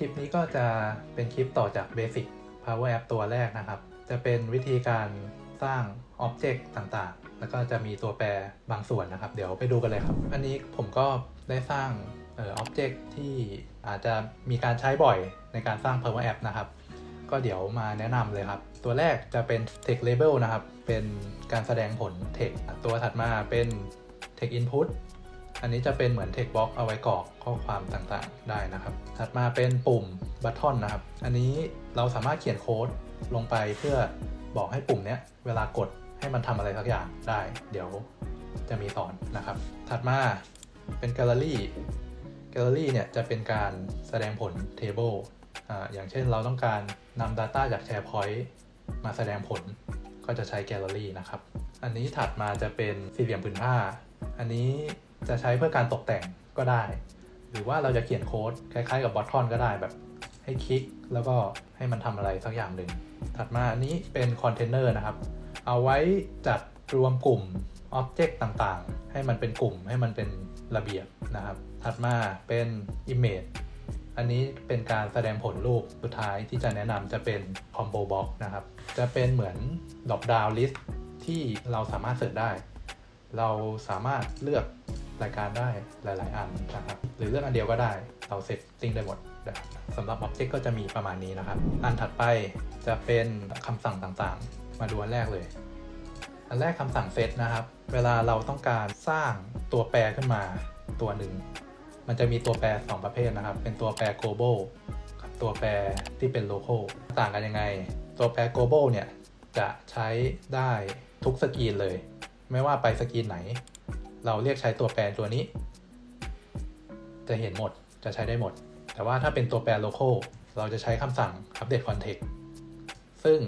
คลิปนี้ก็จะเป็นคลิปต่อจาก Basic Power App ตัวแรกนะครับ จะเป็นวิธีการสร้าง Object ต่างๆ แล้วก็จะมีตัวแปรบางส่วนนะครับ เดี๋ยวไปดูกันเลยครับ อันนี้ผมก็ได้สร้างเอ่อ Object ที่อาจจะมีการใช้บ่อยในการสร้าง Power App นะครับ ก็เดี๋ยวมาแนะนำเลยครับ ตัวแรกจะเป็น Text Label นะครับ เป็นการแสดงผล Text ตัวถัดมาเป็น Text Input อันนี้จะเป็นเหมือน text box เอาไว้กรอกข้อความต่างๆได้นะครับ ถัดมาเป็นปุ่ม button นะครับ อันนี้เราสามารถเขียนโค้ดลงไปเพื่อบอกให้ปุ่มเนี้ยเวลากดให้มันทำอะไรสักอย่างได้ เดี๋ยวจะมีสอนนะครับ ถัดมาเป็น gallery gallery เนี่ยจะเป็นการแสดงผล table อ่าอย่างเช่นเราต้องการนำ data จาก SharePoint มาแสดงผลก็จะใช้ gallery นะครับ อันนี้ถัดมาจะเป็นสี่เหลี่ยมผืนผ้า อันนี้ จะใช้เพื่อการตกแต่งก็ได้ หรือว่าเราจะเขียนโค้ดคล้ายๆกับบอททอนก็ได้แบบให้คลิกแล้วก็ให้มันทำอะไรสักอย่างหนึ่ง ถัดมาอันนี้เป็นคอนเทนเนอร์นะครับ เอาไว้จัดรวมกลุ่มอ็อบเจกต์ต่างๆ ให้มันเป็นกลุ่มให้มันเป็นระเบียบนะครับ ถัดมาเป็น Image อันนี้เป็นการแสดงผลรูปสุดท้ายที่จะแนะนำจะเป็น Combo Box นะครับ จะเป็นเหมือน Drop Down List ที่เราสามารถเสิร์ชได้ เราสามารถเลือก รายการได้หลาย ๆ อันนะครับ หรือเลือกอันเดียวก็ได้เราเซตติ้งได้หมดนะสำหรับ Object ก็จะมีประมาณนี้นะครับ อันถัดไปจะเป็นคำสั่งต่างๆ มาดูอันแรกเลย อันแรกคำสั่งเซตนะครับ เวลาเราต้องการสร้างตัวแปรขึ้นมาตัวหนึ่ง มันจะมีตัวแปร 2 ประเภทนะครับ เป็นตัวแปร global กับตัวแปรที่เป็น local ต่างกันยังไง ตัวแปร global เนี่ยจะใช้ได้ทุกสกรีนเลย ไม่ว่าไปสกรีนไหน เราเรียกใช้ตัวแปรตัวนี้ จะเห็นหมดจะใช้ได้หมด แต่ว่าถ้าเป็นตัวแปร local เราจะใช้คำสั่ง update context ซึ่ง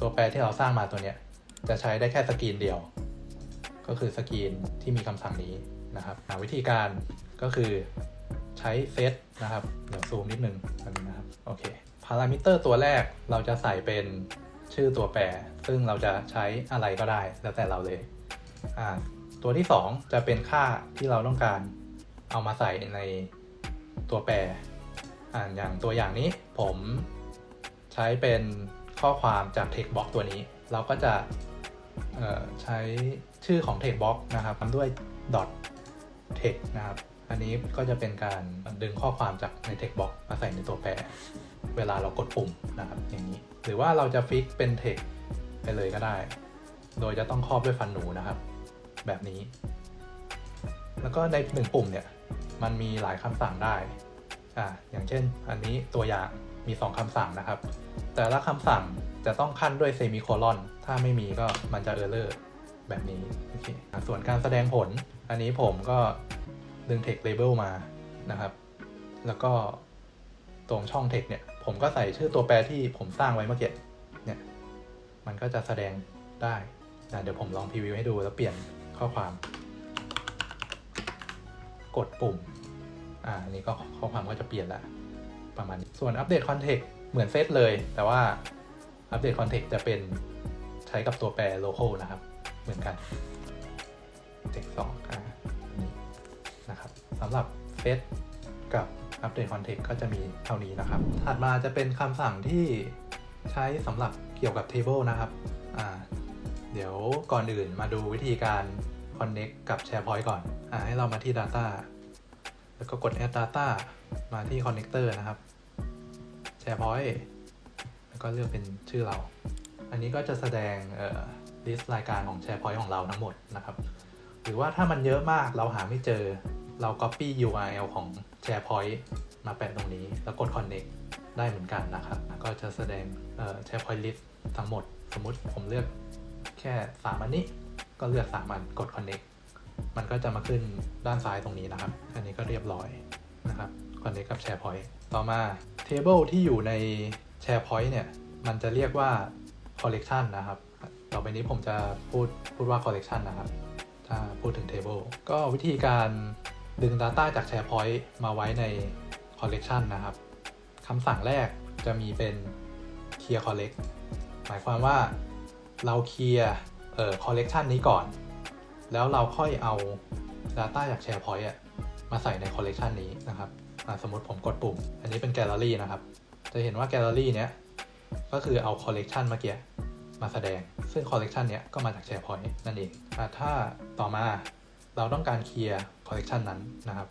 ตัวแปรที่เราสร้างมาตัวเนี้ยจะใช้ได้แค่สกรีนเดียว ก็คือสกรีนที่มีคำสั่งนี้นะครับวิธีการก็คือใช้เซตนะครับ เดี๋ยวซูมนิดนึงอันนี้นะครับ โอเค พารามิเตอร์ตัวแรกเราจะใส่เป็นชื่อตัวแปร ซึ่งเราจะใช้อะไรก็ได้ แล้วแต่เราเลย อ่า ตัวที่ 2 จะเป็นค่าที่เราต้องการเอามาใส่ในตัวแปรอ่าอย่างตัวอย่างนี้ผมใช้เป็นข้อความจาก text box ตัวนี้ เราก็จะเอ่อใช้ชื่อของ text box นะครับทำด้วย dot text นะครับ อันนี้ก็จะเป็นการดึงข้อความจากใน text box มาใส่ในตัวแปร เวลาเรากดปุ่มนะครับอย่างนี้ หรือว่าเราจะฟิกเป็น text ไปเลยก็ได้ โดยจะต้องครอบด้วยฟันหนูนะครับ แบบนี้ แล้วก็ในหนึ่งปุ่มเนี่ย มันมีหลายคำสั่งได้ อ่า อย่างเช่น อันนี้ตัวอย่างมี 2คำสั่งนะครับ แต่ละคำสั่งจะต้องขั้นด้วยเซมิโคลอน ถ้าไม่มีก็มันจะเออร์เลอร์แบบนี้ โอเค ส่วนการแสดงผล อันนี้ผมก็ดึง text label มานะครับ แล้วก็ตรงช่อง text เนี่ย ผมก็ใส่ชื่อตัวแปรที่ผมสร้างไว้เมื่อกี้ เนี่ย มันก็จะแสดงได้ เดี๋ยวผมลองพรีวิวให้ดูแล้วเปลี่ยน ข้อความ กดปุ่ม อ่าอันนี้ก็ข้อความก็จะเปลี่ยนละประมาณนี้ส่วนอัปเดตคอนเทกต์เหมือนเซตเลย แต่ว่าอัปเดตคอนเทกต์จะเป็นใช้กับตัวแปร local นะครับ เหมือนกัน text 2อ่านนี้นะครับสำหรับเซตกับอัปเดตคอนเทกต์ก็จะมีเท่านี้นะครับ ถัดมาจะเป็นคำสั่งที่ใช้สำหรับเกี่ยวกับ table นะครับ อ่า เดี๋ยวก่อนอื่นมาดูวิธีการ connect กับ SharePoint ก่อนอ่าให้เรามาที่ Data แล้วก็กด Add Data มาที่ Connector นะครับ SharePoint แล้วก็เลือกเป็นชื่อเรา อันนี้ก็จะแสดงเอ่อ list รายการของ SharePoint ของเราทั้งหมดนะครับ หรือว่าถ้ามันเยอะมากเราหาไม่เจอเรา copy URL ของ SharePoint มาแปะตรงนี้ แล้วกด connect ได้เหมือนกันนะครับ ก็จะแสดงเอ่อ SharePoint list ทั้งหมด สมมุติผมเลือก แค่3อันนี้ก็เลือก3อันกด connect มันก็จะมาขึ้นด้านซ้ายตรงนี้นะครับ อันนี้ก็เรียบร้อยนะครับ connect กับ SharePoint ต่อมา table ที่อยู่ใน SharePoint เนี่ย มันจะเรียกว่า collection นะครับ ต่อไปนี้ผมจะพูดพูดว่า collection นะครับ ถ้าพูดถึง table ก็วิธีการดึง Data จาก SharePoint มาไว้ใน collection นะครับคำสั่งแรกจะมีเป็น clear collect หมายความว่า เราเคลียร์เอ่อ collection นี้ก่อน แล้วเราค่อยเอา Data จาก SharePoint อะมาใส่ใน collection นี้นะครับสมมติผมกดปุ่ม อันนี้เป็นแกลเลอรี่นะครับ จะเห็นว่าแกลเลอรี่เนี้ยก็คือเอาคอลเลกชันเมื่อกี้มาแสดง ซึ่งคอลเลกชันเนี้ยก็มาจาก SharePoint นั่นเองอถ้าต่อมาเราต้องการเคลียร์คอลเลกชันนั้นนะครับ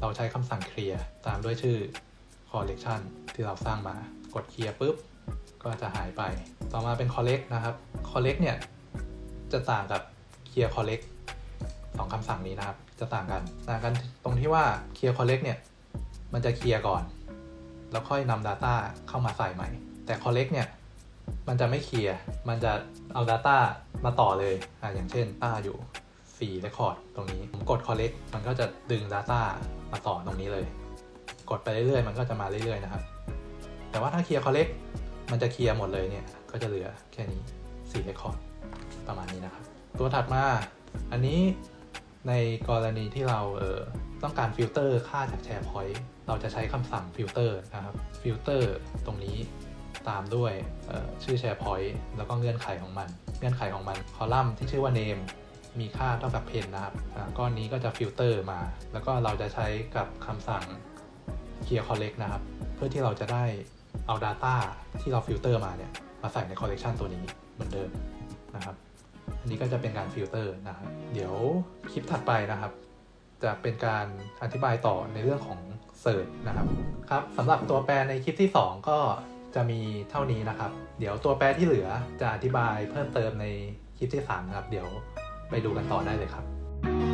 เราใช้คำสั่งเคลียร์ตามด้วยชื่อ collection ที่เราสร้างมากดเคลียร์ปุ๊บ ก็จะหายไป ต่อมาเป็น collect นะครับ collect เนี่ย จะต่างกับ clear collect สองคำสั่งนี้นะครับ จะต่างกัน ต่างกันตรงที่ว่า clear collect เนี่ย มันจะเคลียร์ก่อน แล้วค่อยนำ data เข้ามาใส่ใหม่ แต่ collect เนี่ย มันจะไม่เคลียร์ มันจะเอา data มาต่อเลยอะอย่างเช่นต้าอยู่4 record ตรงนี้ ผมกด collect มันก็จะดึง data มาต่อตรงนี้เลย กดไปเรื่อยๆ มันก็จะมาเรื่อยๆ นะครับ แต่ว่าถ้าเคลียร์ collect มันจะเคลียร์หมดเลยเนี่ย ก็จะเหลือแค่นี้4 record ประมาณนี้นะครับ ตัวถัดมา อันนี้ในกรณีที่เราเออต้องการฟิลเตอร์ค่าจาก SharePoint เราจะใช้คำสั่งฟิลเตอร์นะครับฟิลเตอร์ตรงนี้ตามด้วยออชื่อ SharePoint แล้วก็เงื่อนไขของมัน เงื่อนไขของมันคอลัมน์ที่ชื่อว่า name มีค่าเท่ากับ pen นะครับก้อนนี้ก็จะฟิลเตอร์มา แล้วก็เราจะใช้กับคำสั่ง clear collect นะครับ เพื่อที่เราจะได้ เอา Data ที่เราฟิลเตอร์มาเนี่ยมาใส่ใน collection ตัวนี้เหมือนเดิมนะครับ อันนี้ก็จะเป็นการฟิลเตอร์นะครับ เดี๋ยวคลิปถัดไปนะครับ จะเป็นการอธิบายต่อในเรื่องของ Search นะครับครับสำหรับตัวแปรในคลิปที่ 2 ก็จะมีเท่านี้นะครับ เดี๋ยวตัวแปรที่เหลือจะอธิบายเพิ่มเติมในคลิปที่3นะครับ เดี๋ยวไปดูกันต่อได้เลยครับ